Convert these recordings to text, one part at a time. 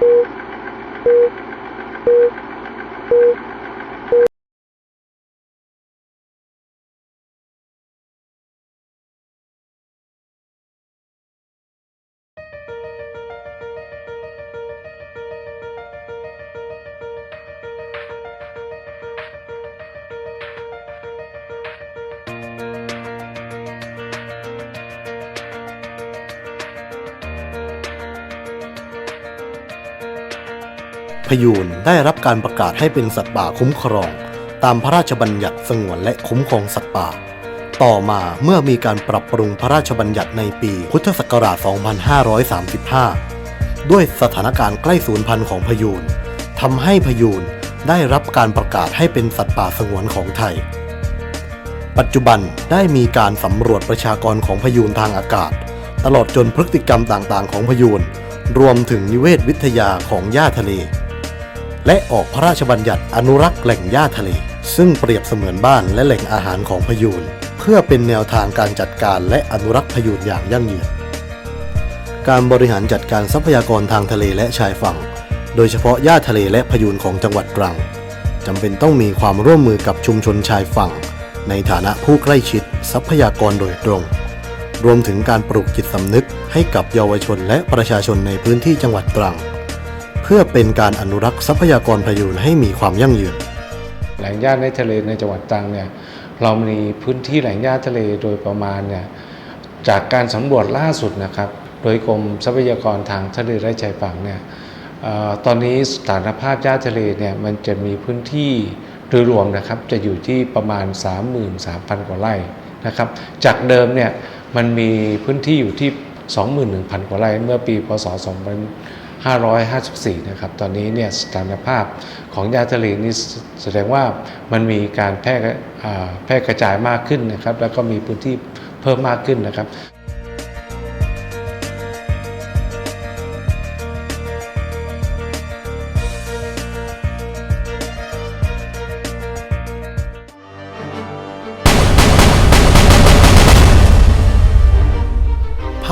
Thank you. พยูนได้รับการประกาศให้เป็นสัตว์ป่าคุ้มครอง ตามพระราชบัญญัติสงวนและคุ้มครองสัตว์ป่า ต่อมาเมื่อมีการปรับปรุงพระราชบัญญัติในปีพุทธศักราช 2535 ด้วยสถานการณ์ใกล้สูญพันธุ์ของพยูนทำให้พยูนได้รับการประกาศให้เป็นสัตว์ป่าสงวนของไทย ปัจจุบันได้มีการสำรวจประชากรของพยูนทางอากาศ ตลอดจนพฤติกรรมต่างๆ ของพยูนรวมถึงนิเวศวิทยาของหญ้าทะเล และออกพระราชบัญญัติอนุรักษ์แหล่งหญ้าทะเล ซึ่งเปรียบเสมือนบ้านและแหล่งอาหารของพยูนเพื่อเป็นแนวทางการจัดการและอนุรักษ์พยูนอย่างยั่งยืน การบริหารจัดการทรัพยากรทางทะเลและชายฝั่ง โดยเฉพาะหญ้าทะเลและพยูนของจังหวัดตรังจำเป็นต้องมีความร่วมมือกับชุมชนชายฝั่ง ในฐานะผู้ใกล้ชิดทรัพยากรโดยตรง รวมถึงการปลูกจิตสำนึกให้กับเยาวชนและประชาชนในพื้นที่จังหวัดตรัง เพื่อเป็นการอนุรักษ์ทรัพยากรพยูนให้มีความยั่งยืน แหล่งหญ้าในทะเลในจังหวัดตรังเนี่ยเรามีพื้นที่แหล่งหญ้าทะเลโดยประมาณเนี่ยจากการสำรวจล่าสุดนะครับ โดยกรมทรัพยากรทางทะเลและชายฝั่งเนี่ยออตอนนี้สถานภาพหญ้าทะเลเนี่ยมันจะมีพื้นที่โดยรวมนะครับจะอยู่ที่ประมาณ 33,000 กว่าไร่นะครับจากเดิมเนี่ยมันมีพื้นที่อยู่ที่ 21,000 กว่าไร่เมื่อปีพศ 554 นะครับ ตอนนี้เนี่ยสถานภาพของยาทะเลนี่แสดงว่ามันมีการแพร่แพร่กระจายมากขึ้นนะครับ แล้วก็มีพื้นที่เพิ่มมากขึ้นนะครับ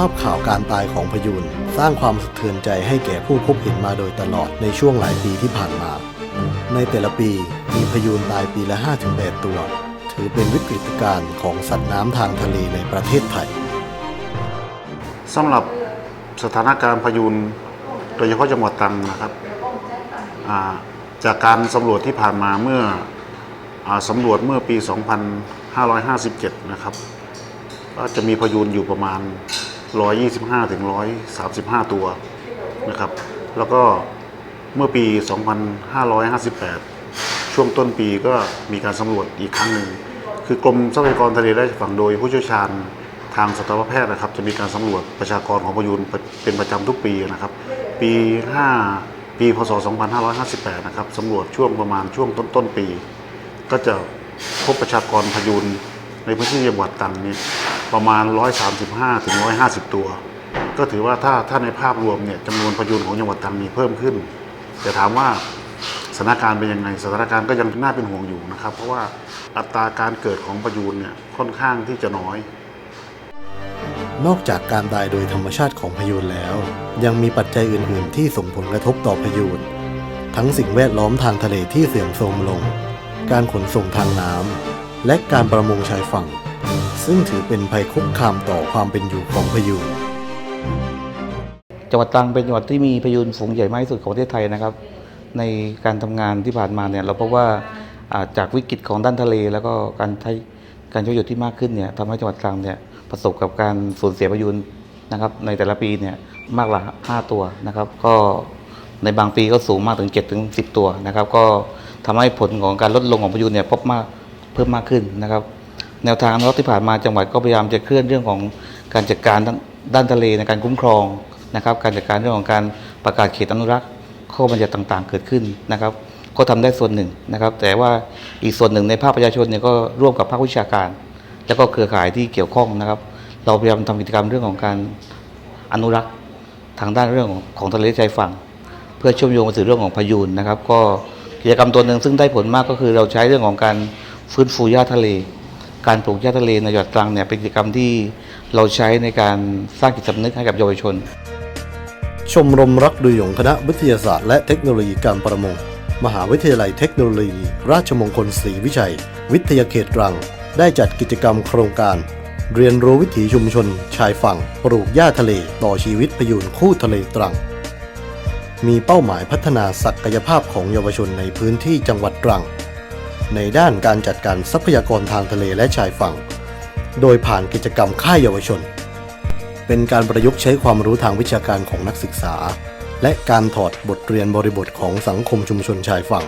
าพข่าวการตายของพยูนสร้างความสะเทือนใจให้แก่ผู้พบเห็นมาโดยตลอดในช่วงหลายปีที่ผ่านมา ในแต่ละปีมีพยูนตายปีละ 5-8 ตัว ถือเป็นวิกฤตการณ์ของสัตว์น้ำทางทะเลในประเทศไทยสำหรับสถานการณ์พยุนโดยเฉพาะจังหวัดตรังนะครับจากการสำรวจที่ผ่านมาเมื่ออสำรวจเมื่อปี 2557 นะครับก็จะมีพยุนอยู่ประมาณ 125 ถึง 135 ตัวนะครับ แล้วก็เมื่อปี 2558 ช่วงต้นปีก็มีการสำรวจอีกครั้งหนึ่ง คือกรมทรัพยากรทะเลและฝั่งโดยผู้เชี่ยวชาญทางสัตวแพทย์นะครับ จะมีการสำรวจประชากรของพยุนเป็นประจำทุกปีนะครับ ปี 5 ปี พศ 2558 นะครับสำรวจช่วงประมาณช่วงต้นต้นปี ก็จะพบประชากรพยุน ในพื้นที่จังหวัดตรังเนี่ยประมาณ 135ถึง150 ตัว ก็ถือว่าถ้าถ้าในภาพรวมเนี่ยจำนวนพยุนของจังหวัดตรังมีเพิ่มขึ้น แต่ถามว่าสถานการณ์เป็นยังไงสถานการณ์ก็ยังน่าเป็นห่วงอยู่นะครับ เพราะว่าอัตราการเกิดของพยุนเนี่ยค่อนข้างที่จะน้อย นอกจากการตายโดยธรรมชาติของพยูนแล้ว ยังมีปัจจัยอื่น ๆ ที่ส่งผลกระทบต่อพยูนทั้งสิ่งแวดล้อมทางทะเลที่เสื่อมโทรมลง การขนส่งทางน้ำ และการประมงชายฝั่ง ซึ่งถือเป็นภัยคุกคามต่อความเป็นอยู่ของพยูนจังหวัดตรังเป็นจังหวัดที่มีพยูนฝูงใหญ่มากที่สุดของประเทศไทยนะครับ ในการทำงานที่ผ่านมาเนี่ยเราพบว่าจากวิกฤตของด้านทะเล แล้วก็การใช้การใช้ประโยชน์ที่มากขึ้นเนี่ยทำให้จังหวัดตรังเนี่ยประสบกับการสูญเสียพยูนนะครับในแต่ละปีเนี่ยมากกว่า5ตัวนะครับ ก็ในบางปีก็สูงมากถึง7ถึง10 ตัวนะครับ ก็ทำให้ผลของการลดลงของพยูนเนี่ยพบมาก เพิ่มมากขึ้นนะครับ แนวทางอนุรักษ์ที่ผ่านมาจังหวัดก็พยายามจะเคลื่อนเรื่องของการจัดการด้านทะเลในการคุ้มครองนะครับ การจัดการเรื่องของการประกาศเขตอนุรักษ์ข้อบัญญัติต่างๆ เกิดขึ้นนะครับ ก็ทำได้ส่วนหนึ่งนะครับ แต่ว่าอีกส่วนหนึ่งในภาคประชาชนเนี่ยก็ร่วมกับภาควิชาการ แล้วก็เครือข่ายที่เกี่ยวข้องนะครับ เราพยายามทำกิจกรรมเรื่องของการอนุรักษ์ทางด้านเรื่องของทะเลชายฝั่ง เพื่อเชื่อมโยงไปสู่เรื่องของพายุนนะครับ ก็กิจกรรมตัวหนึ่งซึ่งได้ผลมากก็คือเราใช้เรื่องของการ ฟื้นฟูหญ้าทะเล การปลูกหญ้าทะเลในจังหวัดตรังเนี่ยเป็นกิจกรรมที่เราใช้ในการสร้างจิตสำนึกให้กับเยาวชน ชมรมรักดูหยงคณะวิทยาศาสตร์และเทคโนโลยีการประมง มหาวิทยาลัยเทคโนโลยี ราชมงคลศรีวิชัย วิทยาเขตตรัง ได้จัดกิจกรรมโครงการ เรียนรู้วิถีชุมชน ชายฝั่ง ปลูกหญ้าทะเล ต่อชีวิตพยูนคู่ทะเลตรัง มีเป้าหมายพัฒนาศักยภาพของเยาวชนในพื้นที่จังหวัดตรัง ในด้านการจัดการทรัพยากรทางทะเลและชายฝั่ง โดยผ่านกิจกรรมค่ายเยาวชน เป็นการประยุกต์ใช้ความรู้ทางวิชาการของนักศึกษา และการถอดบทเรียนบริบทของสังคมชุมชนชายฝั่ง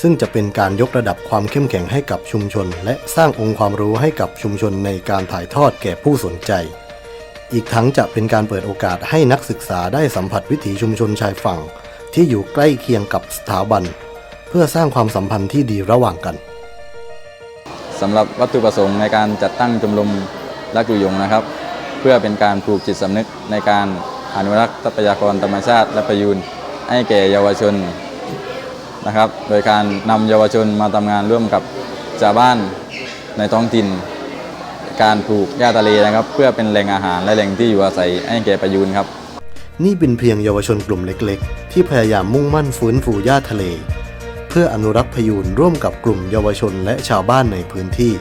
ซึ่งจะเป็นการยกระดับความเข้มแข็งให้กับชุมชน และสร้างองค์ความรู้ให้กับชุมชนในการถ่ายทอดแก่ผู้สนใจ อีกทั้งจะเป็นการเปิดโอกาสให้นักศึกษาได้สัมผัสวิถีชุมชนชายฝั่ง ที่อยู่ใกล้เคียงกับสถาบัน พื่อสร้างความสัมพันธ์ที่ดีระหว่างกันสำหรับวัตถุประสงค์ในการจัดตั้งชมรมรักอยู่ยงนะครับ เพื่อเป็นการปลูกจิตสำนึกในการอนุรักษ์ทรัพยากรธรรมชาติและประยูนให้แก่เยาวชนนะครับ โดยการนำเยาวชนมาทำงานร่วมกับชาวบ้านในท้องถิ่น การปลูกหญ้าทะเลนะครับ เพื่อเป็นแหล่งอาหารและแหล่งที่อยู่อาศัยให้แก่ประยูนครับ นี่เป็นเพียงเยาวชนกลุ่มเล็ก ๆ ที่พยายามมุ่งมั่นฟื้นฟูหญ้าทะเลเพื่ออนุรักษ์พยูนร่วมกับกลุ่มเยาวชนและชาวบ้านในพื้นที่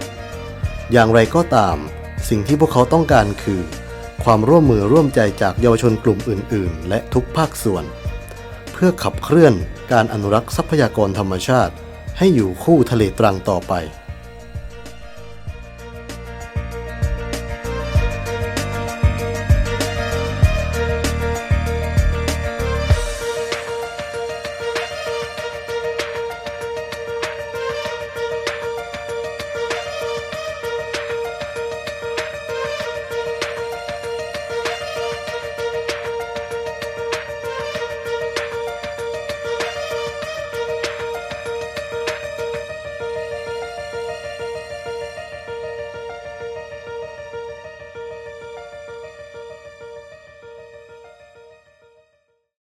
อย่างไรก็ตาม สิ่งที่พวกเขาต้องการคือ ความร่วมมือร่วมใจจากเยาวชนกลุ่มอื่น ๆ และทุกภาคส่วน เพื่อขับเคลื่อนการอนุรักษ์ทรัพยากรธรรมชาติ ให้อยู่คู่ทะเลตรังต่อไป